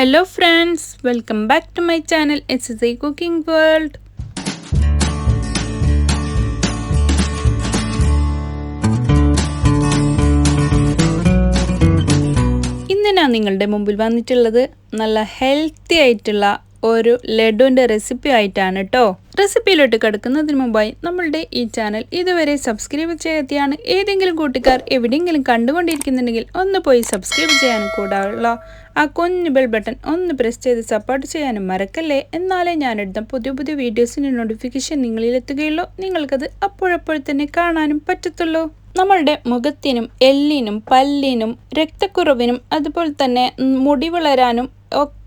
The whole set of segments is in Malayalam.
Hello friends welcome back to my channel S S I cooking world ഇന്ന് ഞാൻ നിങ്ങളുടെ മുമ്പിൽ വന്നിട്ടുള്ളത് നല്ല ഹെൽത്തി ആയിട്ടുള്ള ഒരു ലഡുവിന്റെ റെസിപ്പി ആയിട്ടാണ് കേട്ടോ റെസിപ്പിയിലോട്ട് കിടക്കുന്നതിന് മുമ്പായി നമ്മളുടെ ഈ ചാനൽ ഇതുവരെ സബ്സ്ക്രൈബ് ചെയ്യാതെയാണ് ഏതെങ്കിലും കൂട്ടുകാർ എവിടെയെങ്കിലും കണ്ടുകൊണ്ടിരിക്കുന്നുണ്ടെങ്കിൽ ഒന്ന് പോയി സബ്സ്ക്രൈബ് ചെയ്യാനും കൂടാനുള്ള ആ കുഞ്ഞു ബെൽ ബട്ടൺ ഒന്ന് പ്രസ് ചെയ്ത് സപ്പോർട്ട് ചെയ്യാനും മറക്കല്ലേ? എന്നാലേ എടുത്ത പുതിയ പുതിയ വീഡിയോസിന്റെ നോട്ടിഫിക്കേഷൻ നിങ്ങളിലെത്തുകയുള്ളൂ. നിങ്ങൾക്കത് അപ്പോഴപ്പോൾ തന്നെ കാണാനും പറ്റത്തുള്ളൂ. നമ്മളുടെ മുഖത്തിനും എല്ലിനും പല്ലിനും രക്തക്കുറവിനും അതുപോലെ തന്നെ മുടി വളരാനും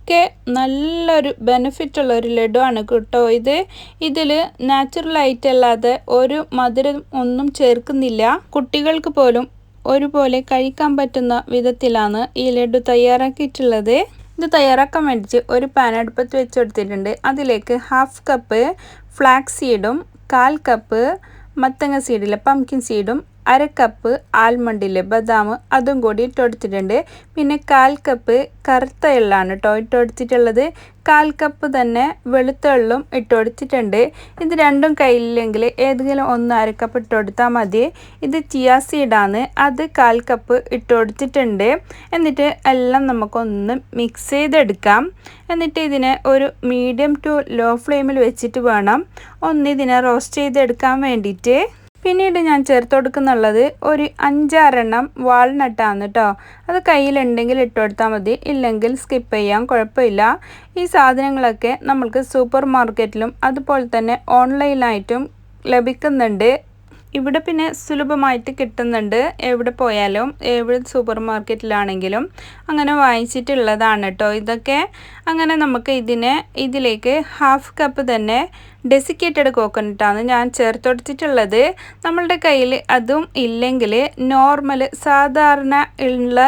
ഒക്കെ നല്ലൊരു ബെനിഫിറ്റ് ഉള്ള ഒരു ലഡുവാണ് കേട്ടോ ഇത്. ഇതിൽ നാച്ചുറലായിട്ട് അല്ലാതെ ഒരു മധുരം ഒന്നും ചേർക്കുന്നില്ല. കുട്ടികൾക്ക് പോലും ഒരുപോലെ കഴിക്കാൻ പറ്റുന്ന വിധത്തിലാണ് ഈ ലഡു തയ്യാറാക്കിയിട്ടുള്ളത്. ഇത് തയ്യാറാക്കാൻ വേണ്ടിയിട്ട് ഒരു പാൻ അടുപ്പത്ത് വെച്ചെടുത്തിട്ടുണ്ട്. അതിലേക്ക് ഹാഫ് കപ്പ് ഫ്ലാക്സ് സീഡും കാൽ കപ്പ് മത്തങ്ങ സീഡിലെ പംകിൻ സീഡും അര കപ്പ് ആൽമണ്ടിൽ ബദാം അതും കൂടി ഇട്ടെടുത്തിട്ടുണ്ട് പിന്നെ കാൽ കപ്പ് കറുത്ത എള്ളാണ് കേട്ടോ ഇട്ടെടുത്തിട്ടുള്ളത് കാൽ കപ്പ് തന്നെ വെളുത്ത എള്ളും ഇട്ടെടുത്തിട്ടുണ്ട് ഇത് രണ്ടും കയ്യിലില്ലെങ്കിൽ ഏതെങ്കിലും ഒന്ന് അര കപ്പ് കൊടുത്താൽ മതി. ഇത് ചിയാ സീഡാണ് അത് കാൽ കപ്പ് ഇട്ടെടുത്തിട്ടുണ്ട് എന്നിട്ട് എല്ലാം നമുക്കൊന്ന് മിക്സ് ചെയ്തെടുക്കാം. എന്നിട്ട് ഇതിനെ ഒരു മീഡിയം ടു ലോ ഫ്ലെയിമിൽ വെച്ചിട്ട് വേണം. ഒന്ന് ഇതിനെ റോസ്റ്റ് ചെയ്തെടുക്കാൻ വേണ്ടിയിട്ട്. പിന്നീട് ഞാൻ ചേർത്ത് കൊടുക്കുന്നുള്ളത് ഒരു അഞ്ചാറെണ്ണം വാൾനട്ടാണ് കേട്ടോ അത് കയ്യിലുണ്ടെങ്കിൽ ഇട്ട് കൊടുത്താൽ മതി. ഇല്ലെങ്കിൽ സ്കിപ്പ് ചെയ്യാൻ കുഴപ്പമില്ല. ഈ സാധനങ്ങളൊക്കെ നമ്മൾക്ക് സൂപ്പർ മാർക്കറ്റിലും അതുപോലെ തന്നെ ഓൺലൈനായിട്ടും ലഭിക്കുന്നുണ്ട്. ഇവിടെ പിന്നെ സുലഭമായിട്ട് കിട്ടുന്നുണ്ട്. എവിടെ പോയാലും എവിടെ സൂപ്പർ മാർക്കറ്റിലാണെങ്കിലും അങ്ങനെ വാങ്ങിച്ചിട്ടുള്ളതാണ് കേട്ടോ ഇതൊക്കെ അങ്ങനെ നമുക്ക് ഇതിനെ ഇതിലേക്ക് ഹാഫ് കപ്പ് തന്നെ ഡെസിക്കേറ്റഡ് കോക്കനട്ടാണ് ഞാൻ ചേർത്തൊടിച്ചിട്ടുള്ളത് നമ്മളുടെ കയ്യിൽ അതും ഇല്ലെങ്കിൽ നോർമൽ സാധാരണ ഉള്ള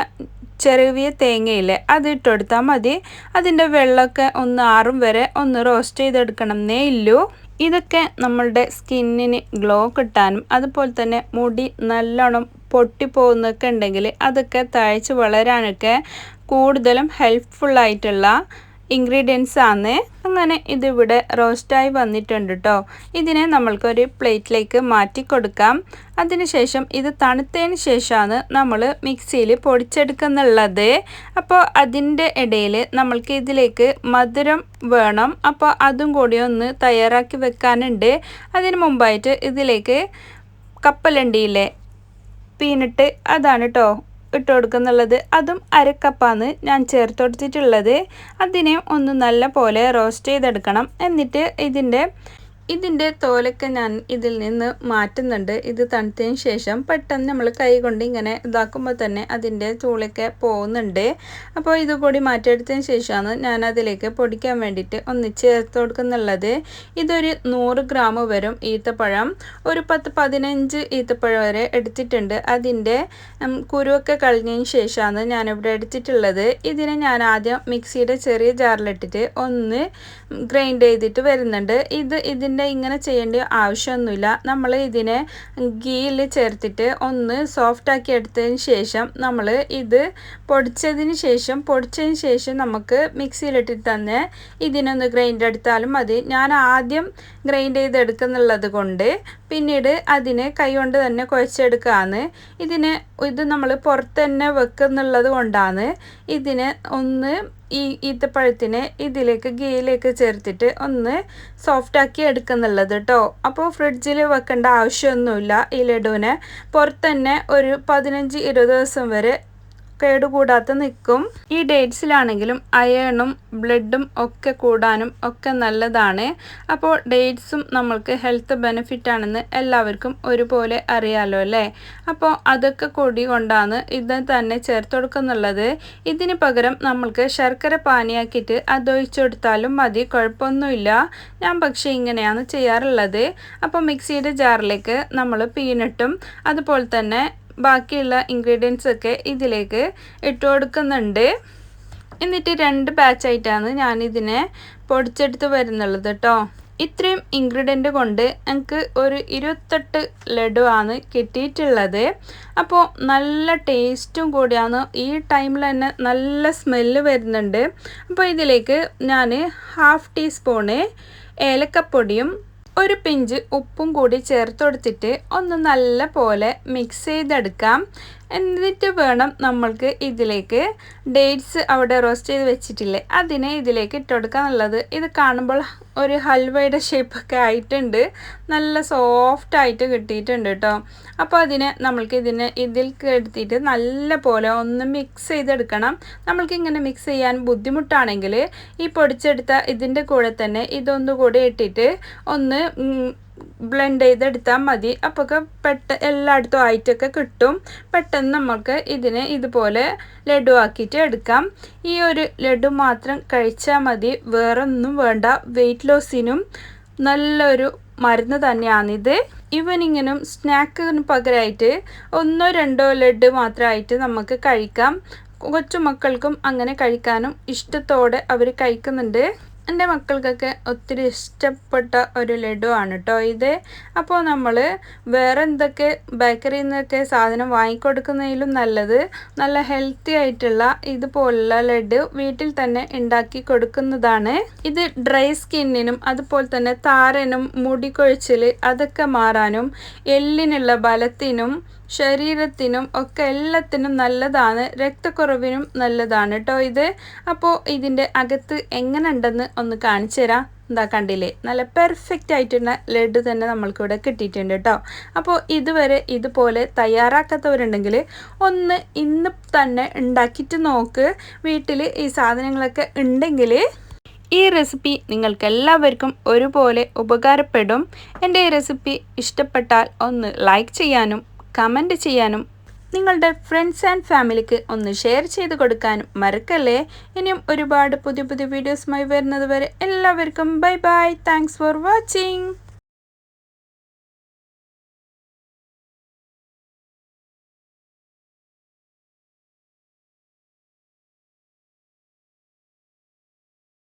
ചെറിയ തേങ്ങയില്ലേ അത് ഇട്ടെടുത്താൽ മതി. അതിന്റെ വെള്ളമൊക്കെ ഒന്ന് ആറും വരെ ഒന്ന് റോസ്റ്റ് ചെയ്തെടുക്കണം എന്നേ ഇല്ലൂ. ഇതൊക്കെ നമ്മളുടെ സ്കിന്നിന് ഗ്ലോ കിട്ടാനും അതുപോലെ തന്നെ മുടി നല്ലോണം പൊട്ടിപ്പോകുന്നൊക്കെ ഉണ്ടെങ്കിൽ അതൊക്കെ തഴച്ച് വളരാനൊക്കെ കൂടുതലും ഹെൽപ്ഫുള്ളായിട്ടുള്ള ഇൻഗ്രീഡിയൻസ് ആണ് അങ്ങനെ ഇതിവിടെ റോസ്റ്റായി വന്നിട്ടുണ്ട് കേട്ടോ ഇതിനെ നമ്മൾക്കൊരു പ്ലേറ്റിലേക്ക് മാറ്റി കൊടുക്കാം. അതിനുശേഷം ഇത് തണുത്തതിന് ശേഷമാണ് നമ്മൾ മിക്സിയിൽ പൊടിച്ചെടുക്കുന്നുള്ളത്. അപ്പോൾ അതിന്റെ ഇടയിൽ നമ്മൾക്ക് ഇതിലേക്ക് മധുരം വേണം. അപ്പോൾ അതും കൂടി ഒന്ന് തയ്യാറാക്കി വെക്കാനുണ്ട്. അതിന് മുമ്പായിട്ട് ഇതിലേക്ക് കപ്പലണ്ടിയിലെ പീനട്ട് അതാണ് കേട്ടോ ഇട്ട് കൊടുക്കുന്നുള്ളത് അതും അരക്കപ്പാണ് ഞാൻ ചേർത്ത് കൊടുത്തിട്ടുള്ളത് അതിനെ ഒന്ന് നല്ല പോലെ റോസ്റ്റ് ചെയ്തെടുക്കണം. എന്നിട്ട് ഇതിന്റെ ഇതിന്റെ തോലൊക്കെ ഞാൻ ഇതിൽ നിന്ന് മാറ്റുന്നുണ്ട്. ഇത് തണുത്തതിന് ശേഷം പെട്ടെന്ന് നമ്മൾ കൈ കൊണ്ട് ഇങ്ങനെ ഇതാക്കുമ്പോൾ തന്നെ അതിന്റെ തൂളൊക്കെ പോകുന്നുണ്ട് അപ്പോൾ ഇത് പൊടി മാറ്റിയെടുത്തതിന് ശേഷമാണ് ഞാൻ അതിലേക്ക് പൊടിക്കാൻ വേണ്ടിയിട്ട് ഒന്ന് ചേർത്ത് കൊടുക്കുന്നുള്ളത്. ഇതൊരു നൂറ് ഗ്രാം വരും ഈത്തപ്പഴം. ഒരു പത്ത് പതിനഞ്ച് ഈത്തപ്പഴം വരെ എടുത്തിട്ടുണ്ട്. അതിന്റെ കുരുവൊക്കെ കളഞ്ഞതിന് ശേഷമാണ് ഞാനിവിടെ എടുത്തിട്ടുള്ളത്. ഇതിനെ ഞാൻ ആദ്യം മിക്സിയുടെ ചെറിയ ജാറിലിട്ടിട്ട് ഒന്ന് ഗ്രൈൻഡ് ചെയ്തിട്ട് വരുന്നുണ്ട്. ഇത് ഇതിന്റെ ഇതിന്റെ ഇങ്ങനെ ചെയ്യേണ്ട ആവശ്യമൊന്നുമില്ല. നമ്മൾ ഇതിനെ ഗീയിൽ ചേർത്തിട്ട് ഒന്ന് സോഫ്റ്റ് ആക്കി എടുത്തതിന് ശേഷം നമ്മൾ ഇത് പൊടിച്ചതിന് ശേഷം പൊടിച്ചതിന് ശേഷം നമുക്ക് മിക്സിയിലിട്ടിട്ട് തന്നെ ഇതിനൊന്ന് ഗ്രൈൻഡ് എടുത്താലും മതി. ഞാൻ ആദ്യം ഗ്രൈൻഡ് ചെയ്തെടുക്കുന്നുള്ളത് കൊണ്ട് പിന്നീട് അതിനെ കൈകൊണ്ട് തന്നെ കുഴച്ചെടുക്കുകയാണ് ഇതിന് ഇത് നമ്മൾ പുറത്ത് തന്നെ വെക്കുന്നുള്ളത് കൊണ്ടാണ് ഇതിന് ഒന്ന് ഈ ഈത്തപ്പഴത്തിനെ ഇതിലേക്ക് ഗീയിലേക്ക് ചേർത്തിട്ട് ഒന്ന് സോഫ്റ്റ് ആക്കി എടുക്കുന്നുള്ളത് കേട്ടോ അപ്പോൾ ഫ്രിഡ്ജിൽ വെക്കേണ്ട ആവശ്യമൊന്നുമില്ല. ഈ ലഡുവിനെ പുറത്ത് തന്നെ ഒരു പതിനഞ്ച് ഇരുപത് ദിവസം വരെ കേടുകൂടാതെ നിൽക്കും. ഈ ഡേറ്റ്സിലാണെങ്കിലും അയേണും ബ്ലഡും ഒക്കെ കൂടാനും ഒക്കെ നല്ലതാണ്. അപ്പോൾ ഡേറ്റ്സും നമ്മൾക്ക് ഹെൽത്ത് ബെനിഫിറ്റ് ആണെന്ന് എല്ലാവർക്കും ഒരുപോലെ അറിയാലോ അല്ലേ? അപ്പോൾ അതൊക്കെ കൂടി കൊണ്ടാണ് ഇത് തന്നെ ചേർത്ത് കൊടുക്കുന്നുള്ളത് ഇതിന് പകരം നമ്മൾക്ക് ശർക്കര പാനിയാക്കിയിട്ട് അത് ഒഴിച്ചെടുത്താലും മതി കുഴപ്പമൊന്നുമില്ല. ഞാൻ പക്ഷേ ഇങ്ങനെയാണ് ചെയ്യാറുള്ളത്. അപ്പോൾ മിക്സിയുടെ ജാറിലേക്ക് നമ്മൾ പീനട്ടും അതുപോലെ തന്നെ ബാക്കിയുള്ള ഇൻഗ്രീഡിയൻസ് ഒക്കെ ഇതിലേക്ക് ഇട്ട് കൊടുക്കുന്നുണ്ട്. എന്നിട്ട് രണ്ട് ബാച്ചായിട്ടാണ് ഞാനിതിനെ പൊടിച്ചെടുത്ത് വരുന്നുള്ളത് കേട്ടോ ഇത്രയും ഇൻഗ്രീഡിയന്റ് കൊണ്ട് എനിക്ക് ഒരു ഇരുപത്തെട്ട് ലഡു ആണ് കിട്ടിയിട്ടുള്ളത്. അപ്പോൾ നല്ല ടേസ്റ്റും കൂടിയാണ്. ഈ ടൈമിൽ തന്നെ നല്ല സ്മെല്ല് വരുന്നുണ്ട്. അപ്പോൾ ഇതിലേക്ക് ഞാൻ ഹാഫ് ടീസ്പൂണ് ഏലക്കപ്പൊടിയും ഒരു പിഞ്ച് ഉപ്പും കൂടി ചേർത്ത് കൊടുത്തിട്ട് ഒന്ന് നല്ല പോലെ മിക്സ് ചെയ്തെടുക്കാം. എന്നിട്ട് വേണം നമ്മൾക്ക് ഇതിലേക്ക് ഡേറ്റ്സ് അവിടെ റോസ്റ്റ് ചെയ്ത് വെച്ചിട്ടില്ലേ? അതിനെ ഇതിലേക്ക് ഇട്ടുകൊടുക്കുക എന്നുള്ളത് ഇത് കാണുമ്പോൾ ഒരു ഹൽവയുടെ ഷേപ്പൊക്കെ ആയിട്ടുണ്ട്. നല്ല സോഫ്റ്റ് ആയിട്ട് കിട്ടിയിട്ടുണ്ട് കേട്ടോ അപ്പോൾ അതിന് നമ്മൾക്ക് ഇതിനെ ഇതിൽ എടുത്തിട്ട് നല്ല പോലെ ഒന്ന് മിക്സ് ചെയ്തെടുക്കണം. നമ്മൾക്ക് ഇങ്ങനെ മിക്സ് ചെയ്യാൻ ബുദ്ധിമുട്ടാണെങ്കിൽ ഈ പൊടിച്ചെടുത്ത ഇതിന്റെ കൂടെ തന്നെ ഇതൊന്നുകൂടി ഇട്ടിട്ട് ഒന്ന് ബ്ലെൻഡ് ചെയ്തെടുത്താൽ മതി. അപ്പോൾ പെട്ട എല്ലായിടത്തും ആയിട്ടൊക്കെ കിട്ടും. പെട്ടെന്ന് നമുക്ക് ഇതിനെ ഇതുപോലെ ലഡു ആക്കിയിട്ട് എടുക്കാം. ഈ ഒരു ലഡു മാത്രം കഴിച്ചാൽ മതി. വേറൊന്നും വേണ്ട. വെയിറ്റ് ലോസിനും നല്ലൊരു മരുന്ന് തന്നെയാണിത്. ഈവനിങ്ങിനും സ്നാക്കിന് പകരമായിട്ട് ഒന്നോ രണ്ടോ ലഡു മാത്രമായിട്ട് നമുക്ക് കഴിക്കാം. കൊച്ചുമക്കൾക്കും അങ്ങനെ കഴിക്കാനും ഇഷ്ടത്തോടെ അവർ കഴിക്കുന്നുണ്ട്. എന്റെ മക്കൾക്കൊക്കെ ഒത്തിരി ഇഷ്ടപ്പെട്ട ഒരു ലഡു ആണ് കേട്ടോ ഇത്. അപ്പോൾ നമ്മൾ വേറെ എന്തൊക്കെ ബേക്കറിയിൽ നിന്നൊക്കെ സാധനം വാങ്ങിക്കൊടുക്കുന്നതിലും നല്ലത് നല്ല ഹെൽത്തി ആയിട്ടുള്ള ഇതുപോലുള്ള ലഡു വീട്ടിൽ തന്നെ ഉണ്ടാക്കി കൊടുക്കുന്നതാണ്. ഇത് ഡ്രൈ സ്കിന്നിനും അതുപോലെ തന്നെ താരനും മുടി കൊഴിച്ചിൽ അതൊക്കെ മാറാനും എല്ലിനുള്ള ബലത്തിനും ശരീരത്തിനും ഒക്കെ എല്ലാത്തിനും നല്ലതാണ്. രക്തക്കുറവിനും നല്ലതാണ് കേട്ടോ ഇത്. അപ്പോൾ ഇതിന്റെ അകത്ത് എങ്ങനെ ഉണ്ടെന്ന് ഒന്ന് കാണിച്ചു തരാം. എന്താ കണ്ടില്ലേ? നല്ല പെർഫെക്റ്റ് ആയിട്ടുള്ള ലഡു തന്നെ നമ്മൾക്കിവിടെ കിട്ടിയിട്ടുണ്ട് കേട്ടോ അപ്പോൾ ഇതുവരെ ഇതുപോലെ തയ്യാറാക്കാത്തവരുണ്ടെങ്കിൽ ഒന്ന് ഇന്ന് തന്നെ ഉണ്ടാക്കിയിട്ട് നോക്ക്. വീട്ടിൽ ഈ സാധനങ്ങളൊക്കെ ഉണ്ടെങ്കിൽ ഈ റെസിപ്പി നിങ്ങൾക്ക് എല്ലാവർക്കും ഒരുപോലെ ഉപകാരപ്പെടും. എന്റെ ഈ റെസിപ്പി ഇഷ്ടപ്പെട്ടാൽ ഒന്ന് ലൈക്ക് ചെയ്യാനും കമന്റ് ചെയ്യാനും നിങ്ങളുടെ ഫ്രണ്ട്സ് ആൻഡ് ഫാമിലിക്ക് ഒന്ന് ഷെയർ ചെയ്ത് കൊടുക്കാനും മറക്കല്ലേ? ഇനിയും ഒരുപാട് പുതിയ പുതിയ വീഡിയോസുമായി വരുന്നത് വരെ എല്ലാവർക്കും bye bye thanks for watching